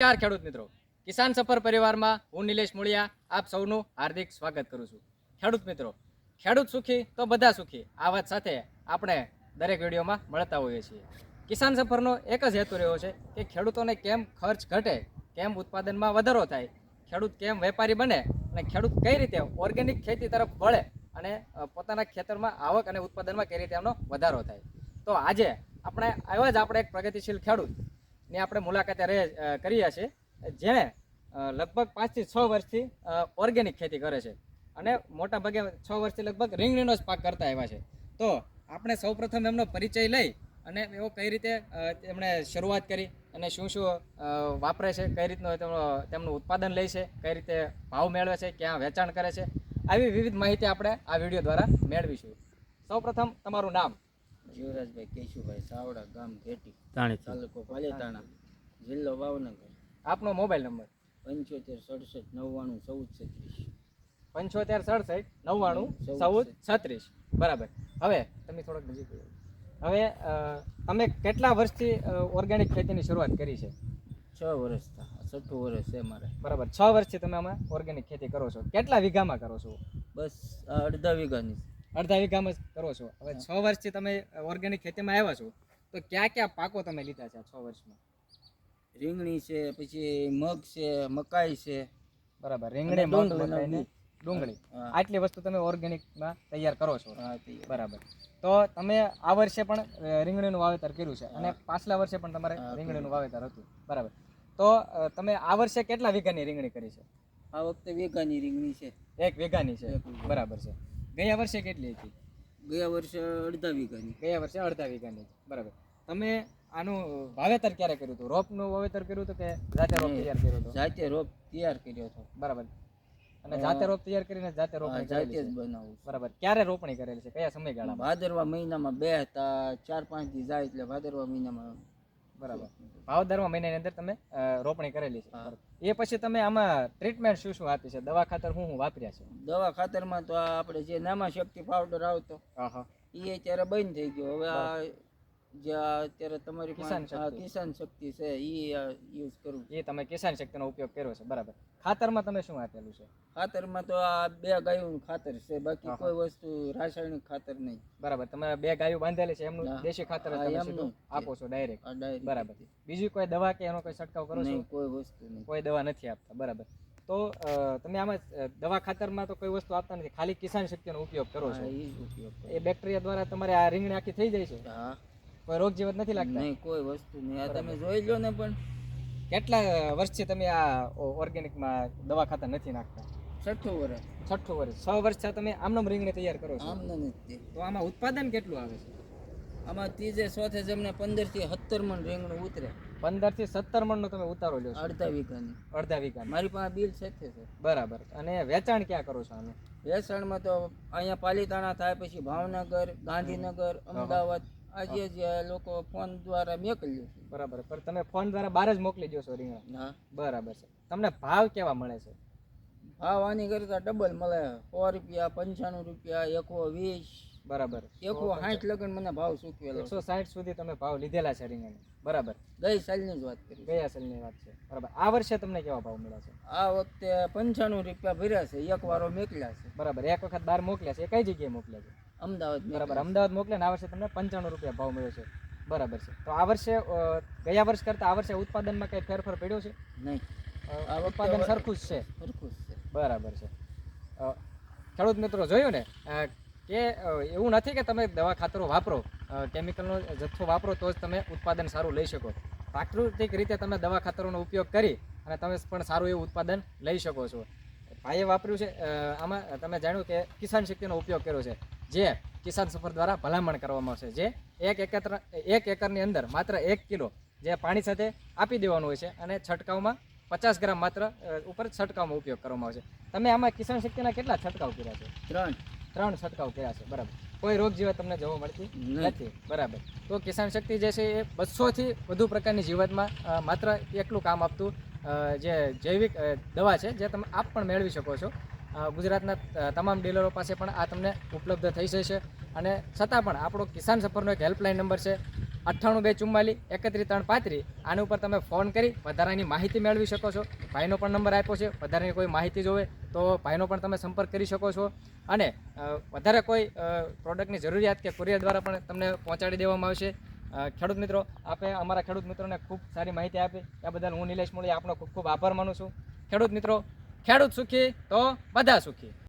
નમસ્કાર ખેડૂત મિત્રો. કિસાન સફર પરિવારમાં હું નિલેશ મુળિયા આપ સૌનું હાર્દિક સ્વાગત કરું છું. ખેડૂત મિત્રો, ખેડૂત સુખી તો બધા સુખી, આ વાત સાથે આપણે દરેક વિડીયોમાં મળતા હોઈએ છીએ. કિસાન સફરનો એક જ હેતુ રહ્યો છે કે ખેડૂતોને કેમ ખર્ચ ઘટે, કેમ ઉત્પાદનમાં વધારો થાય, ખેડૂત કેમ વેપારી બને અને ખેડૂત કઈ રીતે ઓર્ગેનિક ખેતી તરફ વળે અને પોતાના ખેતરમાં આવક અને ઉત્પાદનમાં કઈ રીતે એમનો વધારો થાય. તો આજે આપણે, આવ્યા જ આપણે એક પ્રગતિશીલ ખેડૂત ની આપણે મુલાકાતે રહે કરી છીએ જેણે લગભગ પાંચથી છ વર્ષથી ઓર્ગેનિક ખેતી કરે છે. અને મોટા ભાગે છ વર્ષથી લગભગ રીંગણીનો જ પાક કરતા આવ્યા છે. તો આપણે સૌપ્રથમ એમનો પરિચય લઈ અને એવો કઈ રીતે તેમણે શરૂઆત કરી અને શું શું વાપરે છે, કઈ રીતનું તેમનો, તેમનું ઉત્પાદન લે છે, કઈ રીતે ભાવ મેળવે છે, ક્યાં વેચાણ કરે છે, આવી વિવિધ માહિતી આપણે આ વીડિયો દ્વારા મેળવીશું. સૌપ્રથમ તમારું નામ. જીવરાજભાઈ કેશુભાઈ સાવડા ગામ ઘેટી તાલુકો પાલેતાણા જિલ્લો ભાવનગર. આપનો મોબાઈલ નંબર? પંચોતેર સડસઠ નવ્વાણું ચૌદ છત્રીસ. પંચોતેર સડસઠ નવ્વાણું ચૌદ છત્રીસ. બરાબર. હવે તમે થોડોક નજીક. હવે તમે કેટલા વર્ષથી ઓર્ગેનિક ખેતીની શરૂઆત કરી છે? છ વર્ષ છઠ્ઠું વર્ષ છે મારે. બરાબર. છ વર્ષથી તમે આમાં ઓર્ગેનિક ખેતી કરો છો. કેટલા વીઘામાં કરો છો? બસ અડધા વીઘાની. અડધા વીઘામાં જ કરો છો. હવે છ વર્ષથી તમે ઓર્ગેનિક ખેતીમાં આવ્યા છો તો ક્યાં ક્યાં પાકો તમે લીધા છે છ વર્ષમાં? રીંગણી છે પછી મગ છે મકાઈ છે. બરાબર રીંગણી મગ ડુંગળી મકાઈ ડુંગળી. આટલી વસ્તુ તમે ઓર્ગેનિકમાં તૈયાર કરો છો. બરાબર. તો તમે આ વર્ષે પણ રીંગણીનું વાવેતર કર્યું છે અને પાછલા વર્ષે પણ તમારે રીંગણીનું વાવેતર હતું. બરાબર. તો તમે આ વર્ષે કેટલા વીઘાની રીંગણી કરી છે? આ વખતે વીઘાની રીંગણી છે. એક વીઘાની છે. બરાબર છે. ગયા વર્ષે કેટલી હતી? ગયા વર્ષે અડધા વીઘાની. ગયા વર્ષે અડધા વીઘાની. બરાબર. તમે આનું વાવેતર ક્યારે કર્યું હતું? રોપનું વાવેતર કર્યું હતું કે જાતે રોપ તૈયાર કર્યો હતો? જાતે રોપ તૈયાર કર્યો હતો. બરાબર. અને જાતે રોપ તૈયાર કરીને જાતે રોપ જાતે જ બનાવું બરાબર. ક્યારે રોપણી કરેલી છે? કયા સમયગાળામાં? ભાદરવા મહિનામાં બે હતા ચાર પાંચ દી જાય એટલે ભાદરવા મહિનામાં બરાબર. ભાવદરમાં મહિનાની અંદર તમે રોપણી કરેલી છે. હા. એ પછી તમે આમાં ટ્રીટમેન્ટ શું શું આપી છે? દવા ખાતર શું શું વાપર્યા છે? દવા ખાતરમાં તો આપણે જે નામા શક્તિ પાવડર આવતો. એ અત્યારે બંધ થઈ ગયો. હવે આ જે અત્યારે તમારી કિસાન શક્તિ. કિસાન શક્તિ છે એ યુઝ કરું એ તમે કિસાન શક્તિનો ઉપયોગ કર્યો છે બરાબર. ખાતરમાં તમે શું આપેલું છે? ખાતરમાં તો આ બે ગાયું ખાતર છે બાકી કોઈ વસ્તુ રાસાયણિક ખાતર નહીં. બરાબર તમે બે ગાયો બાંધેલી છે એમનું દેશી ખાતર તમે. આપો છો ડાયરેક્ટ બરાબર. બીજી કોઈ દવા કે એનો કોઈ છંટકાવ કરો છો? કોઈ વસ્તુ નહીં. કોઈ દવા નથી આપતા બરાબર. તો તમે આમાં દવા ખાતરમાં તો કોઈ વસ્તુ આપતા નથી ખાલી કિસાન શક્તિનો ઉપયોગ કરો છો. એ બેક્ટેરિયા દ્વારા તમારે આ રીંગણી આખી થઈ જાય છે? હા. કોઈ રોગ જીવત નથી લાગતા? નહીં કોઈ વસ્તુ નહીં. આ તમે જોઈ લો ને પણ કેટલા વર્ષથી તમે આ ઓર્ગેનિકમાં દવા ખાતર નથી નાખતા? છઠ્ઠું વર્ષ. છઠ્ઠું વર્ષ. છ વર્ષથી તમે આમનામ રીંગણી તૈયાર કરો છો? આમનો નથી તો આમાં ઉત્પાદન કેટલું આવે છે? આમાં ત્રીજે ચોથે જમને પંદરથી સત્તર મણ રીંગણું ઉતરે. પંદરથી સત્તર મણનો તમે ઉતારો લ્યો અડધા વીઘાની. અડધા વીઘા મારી પાસે બિલ છે છે. બરાબર. અને વેચાણ ક્યાં કરો છો આનું વેચાણમાં તો અહીંયા પાલીતાણા થાય પછી ભાવનગર ગાંધીનગર અમદાવાદ આજે જે લોકો ફોન દ્વારા મોકલ્યું છે બરાબર. પણ તમે ફોન દ્વારા બહાર જ મોકલી દો છો રીંગણા. હા. બરાબર છે. તમને ભાવ કેવા મળે છે? ભાવ આની કરતા ડબલ મળે. સો રૂપિયા પંચાણું રૂપિયા એકસો વીસ. બરાબર. એકસો સાઠ લગન મને ભાવ ચૂકવેલો એકસો સાઠ સુધી તમે ભાવ લીધેલા છે રીંગણ બરાબર. ગઈ સાલની જ વાત કરી ગયા સાલની વાત છે. બરાબર. આ વર્ષે તમને કેવા ભાવ મળ્યા છે? આ વખતે પંચાણું રૂપિયા ભર્યા છે. એક વારો મોકલ્યા છે. બરાબર. એક વખત બહાર મોકલ્યા છે. કઈ જગ્યાએ મોકલ્યા છે? અમદાવાદ બરાબર અમદાવાદ મોકલે ને આ વર્ષે તમને પંચાણું રૂપિયા ભાવ મળ્યો છે. બરાબર છે. તો આ વર્ષે ગયા વર્ષ કરતાં આ વર્ષે ઉત્પાદનમાં કઈ ફેરફાર પડ્યો છે? નહીં. આ ઉત્પાદન સરખું જ છે. સરખું જ છે. બરાબર છે. ખેડૂત મિત્રો જોયું ને? કે એવું નથી કે તમે દવા ખાતરો વાપરો કેમિકલનો જથ્થો વાપરો તો જ તમે ઉત્પાદન સારું લઈ શકો. પ્રાકૃતિક રીતે તમે દવા ખાતરોનો ઉપયોગ કરી અને તમે પણ સારું એવું ઉત્પાદન લઈ શકો છો. ભાઈએ વાપર્યું છે. આમાં તમે જાણ્યું કે કિસાન શક્તિનો ઉપયોગ કર્યો છે જે કિસાન સફર દ્વારા ભલામણ કરવામાં આવશે. જે એક એકત્ર એક એકરની અંદર માત્ર એક કિલો જે પાણી સાથે આપી દેવાનું હોય છે અને છંટકાવમાં પચાસ ગ્રામ માત્ર ઉપર છંટકાવમાં ઉપયોગ કરવામાં આવશે. તમે આમાં કિસાન શક્તિના કેટલા છંટકાવ કર્યા છે? ત્રણ. ત્રણ છંટકાવ કર્યા છે બરાબર. કોઈ રોગ જીવાત તમને જોવા મળતી નથી બરાબર. તો કિસાન શક્તિ જે છે એ બસોથી વધુ પ્રકારની જીવતમાં માત્ર એકલું કામ આપતું જે જૈવિક દવા છે, જે તમે આપ પણ મેળવી શકો છો. ગુજરાતના તમામ ડીલરો પાસે પણ આ તમને ઉપલબ્ધ થઈ જશે. અને છતાં પણ આપણો કિસાન સફરનો એક હેલ્પલાઇન નંબર છે, અઠ્ઠાણું બે ચુમ્માલીસ એકત્રીસ ત્રણ પાંત્રીસ. આની ઉપર તમે ફોન કરી વધારાની માહિતી મેળવી શકો છો. ભાઈનો પણ નંબર આપ્યો છે. વધારાની કોઈ માહિતી જોવે તો ભાઈનો પણ તમે સંપર્ક કરી શકો છો. અને વધારે કોઈ પ્રોડક્ટની જરૂરિયાત કે કુરિયર દ્વારા પણ તમને પહોંચાડી દેવામાં આવશે. ખેડૂત મિત્રો, આપે અમારા ખેડૂત મિત્રોને ખૂબ સારી માહિતી આપી. એ બદલ હું નિલેશ મોળી આપનો ખૂબ ખૂબ આભાર માનું છું. ખેડૂત મિત્રો, ખેડૂત સુખી તો બધા સુખી.